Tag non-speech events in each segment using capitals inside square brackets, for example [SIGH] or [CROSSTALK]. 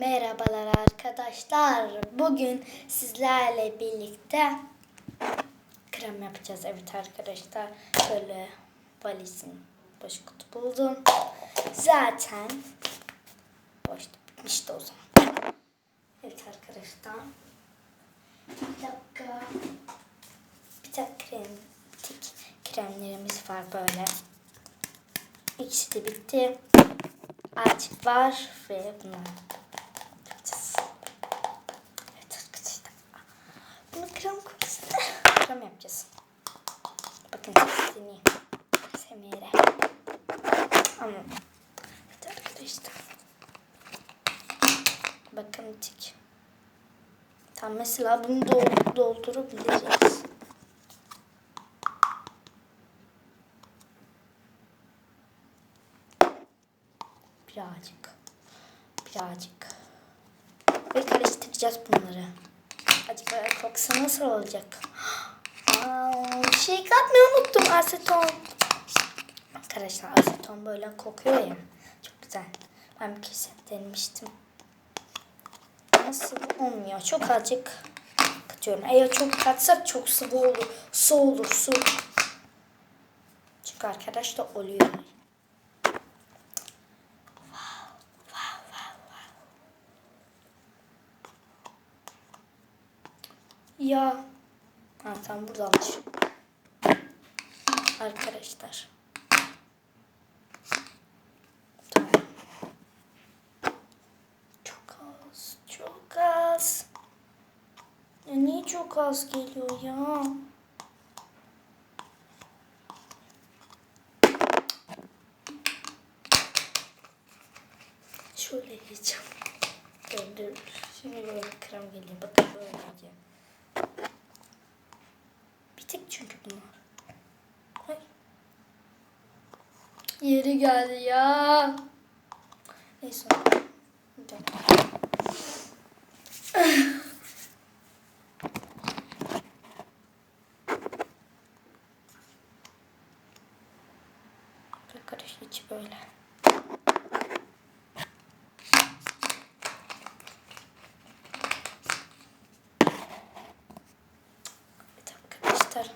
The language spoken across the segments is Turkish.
Merhabalar arkadaşlar. Bugün sizlerle birlikte krem yapacağız. Evet arkadaşlar. Böyle valizin boş kutu buldum. Zaten boş bitmişti o zaman. Evet arkadaşlar. Bir dakika. Bir dakika krem, tik kremlerimiz var böyle. İkisi de bitti. Artık var ve bunu yapacağız. Evet arkadaşlar. Bunu krem konusunda krem yapacağız. Bakın sesini semire. Ama evet arkadaşlar. Bakın tik. Tam mesela bunu dol- doldurabiliriz. Birazcık. Birazcık. Ve karıştıracağız bunları. Acaba kokusu nasıl olacak? [GASPS] Aa, bir şey katmayı unuttum. Aseton. Arkadaşlar aseton böyle kokuyor ya. Çok güzel. Ben bir kez denemiştim. Nasıl olmuyor? Çok azıcık katıyorum. Eğer çok katsak çok sıvı olur. Su olur su. Çünkü arkadaşlar oluyor. Ya. Ha tam buradamış. Arkadaşlar. Tamam. Çok az. Çok az. Ya niye çok az geliyor ya? Şöyle yiyeceğim. Dur. Şimdi böyle krem geliyor. Bakın böyle yiyeceğim. Bir tek çünkü bunlar. Ay. Yeri geldi ya. Neyse. Bir. İçi böyle. Arkadaşlar.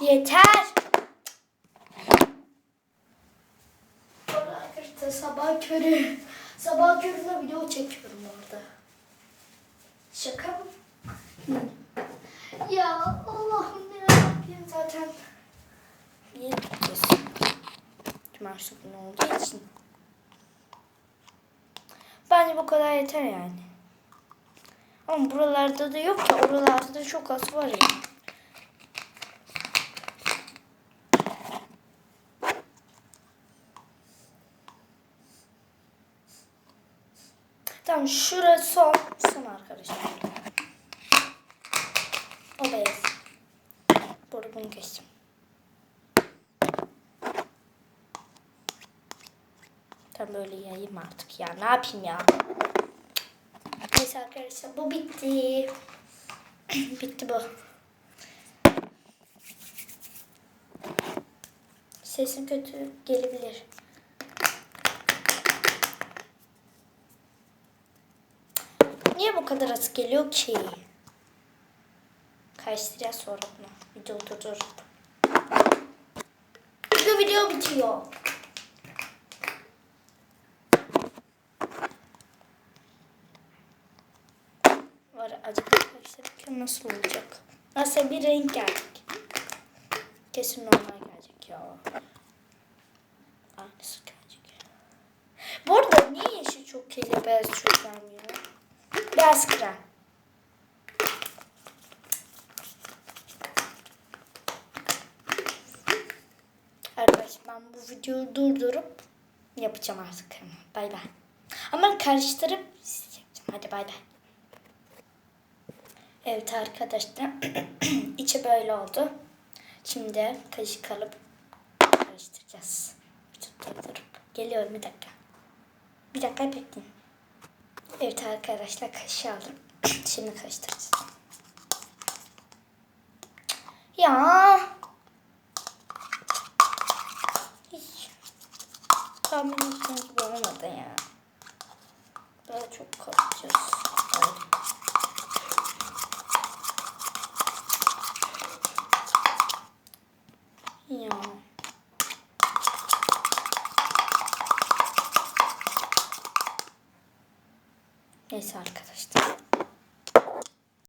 Yeter. Arkadaşlar sabah körü. Sabah köründe video çekiyorum orada. Şaka mı? Ya Allah'ım ne yapayım zaten. Niye gideceğiz? Günü olduğu için. Bence bu kadar yeter yani. Ama buralarda da yok da oralarda da çok az var ya. Tamam şurası son. Son arkadaşlar. O beyaz. Burada bunu geçtim. Tam böyle yayayım artık ya. Ne yapayım ya? Neyse arkadaşlar bu bitti. [CLEARS THROAT] bitti bu. Sesim kötü gelebilir. Niye bu kadar az geliyor ki? Karıştıracağız sonra bunu. Video durdurup. Bu video bitiyor. Var acaba karıştırırken nasıl olacak? Nasıl bir renk gelecek? Kesin normal gelecek ya. Aynısı gelecek. Bu arada niye yeşil çok geliyor, beyaz çok gelmiyor? Beyaz krem. Arkadaşlar ben bu videoyu durdurup yapacağım artık. Bay bay. Ama karıştırıp yapacağım. Hadi bay bay. Evet arkadaşlar. [CLEARS THROAT] içi böyle oldu. Şimdi kaşık alıp karıştıracağız. Tutturup. Geliyorum bir dakika. Bir dakika bekleyin. Evet arkadaşlar kaşığı aldım. [CLEARS THROAT] Şimdi karıştıracağız. Ya. Hiç. tahmin ettiğim olmadı ya. Daha çok kapatacağız. Böyle. Ya. Neyse arkadaşlar.